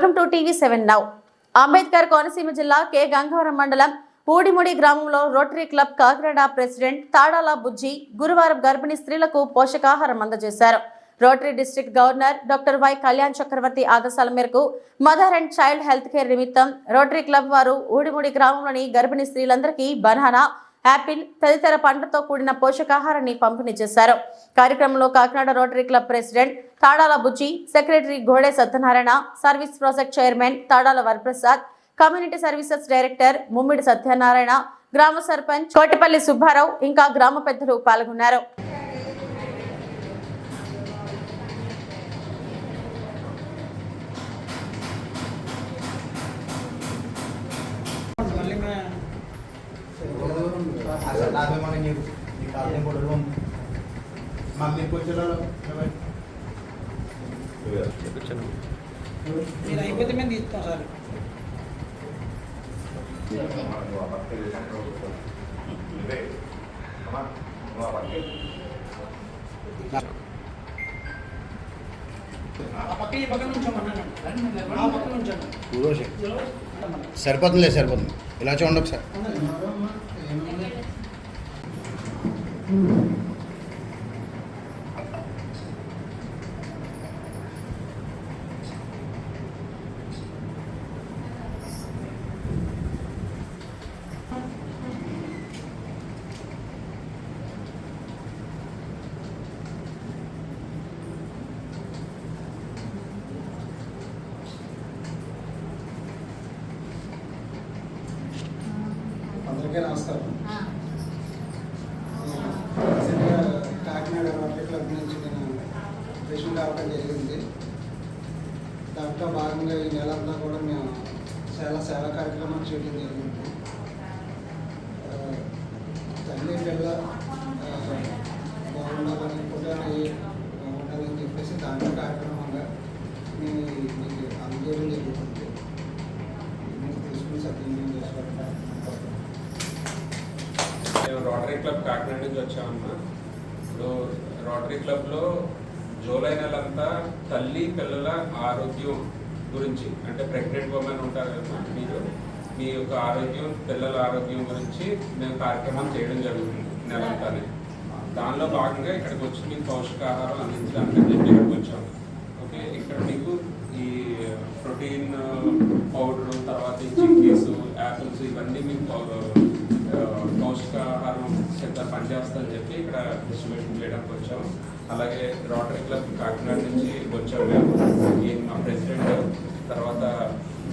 To TV seven now. Ambedkar Konaseema జిల్లా K. Gangavaram మండలం పూడిముడి గ్రామంలో rotary club Kakinada president Tadala Bujji గురువారం గర్భిణీ స్త్రీలకు పోషకాహారం అందజేశారు. Rotary district governor doctor Y Kalyan Chakravarthi ఆదేశాల మేరకు mother and child health care నిమిత్తం రోటరీ క్లబ్ వారు ఊడిముడి గ్రామంలోని గర్భిణీ స్త్రీలందరికీ బనానా యాపిల్ తదితర పంటతో కూడిన పోషకాహారాన్ని పంపిణీ చేశారు. కార్యక్రమంలో Kakinada rotary club president Tadala Bujji secretary Gode Satyanarayana service project chairman Tadala Varaprasad community services director Mummidi Satyanarayana గ్రామ సర్పంచ్ కోటిపల్లి సుబ్బారావు ఇంకా గ్రామ పెద్దలు పాల్గొన్నారు. Mana ni di kali yang bodoh lom. Mami ko chalo. మీరు అయిపోతే మేము తీస్తాం సార్. సరిపోతుందిలే సరిపోతుంది. ఇలా చూడండి ఒకసారి. అందరికీ నమస్కారం రోటరీ నుంచి నేను పేషెంట్ అవ్వడం జరిగింది. దాంట్లో భాగంగా ఈ నెలంతా కూడా మేము చాలా సేవా కార్యక్రమాలు చేయడం జరిగింది. తల్లి పిల్ల బాగుండాలని పుట్టాలి బాగుండాలని చెప్పేసి దాంట్లో కార్యక్రమంగా మేము మీకు అందజేయడం జరుగుతుంది. మీరు తీసుకుని సద్వినియోగం చేసుకోవడం రోటరీ క్లబ్ కాకినాడ నుంచి వచ్చామన్నా ఇప్పుడు రోటరీ క్లబ్లో జూలై నెలంతా తల్లి పిల్లల ఆరోగ్యం గురించి అంటే ప్రెగ్నెంట్ ఉమెన్ ఉంటారు కదా మీరు మీ యొక్క ఆరోగ్యం పిల్లల ఆరోగ్యం గురించి మేము కార్యక్రమం చేయడం జరుగుతుంది నెలంతానే. దానిలో భాగంగా ఇక్కడికి వచ్చి మీకు పౌష్టికాహారం అందించడానికి అని చెప్పి ఇక్కడికి వచ్చాము ఓకే? ఇక్కడ మీకు ఈ ప్రోటీన్ పౌడర్ తర్వాత చిక్కీస్ యాపిల్స్ ఇవన్నీ మీకు పనిచేస్తుందని చెప్పి ఇక్కడ డిస్ట్రిబ్యూషన్ చేయడానికి వచ్చాము. అలాగే రోటరీ క్లబ్ కాకినాడ నుంచి వచ్చాము మేము. మా ప్రెసిడెంట్ తర్వాత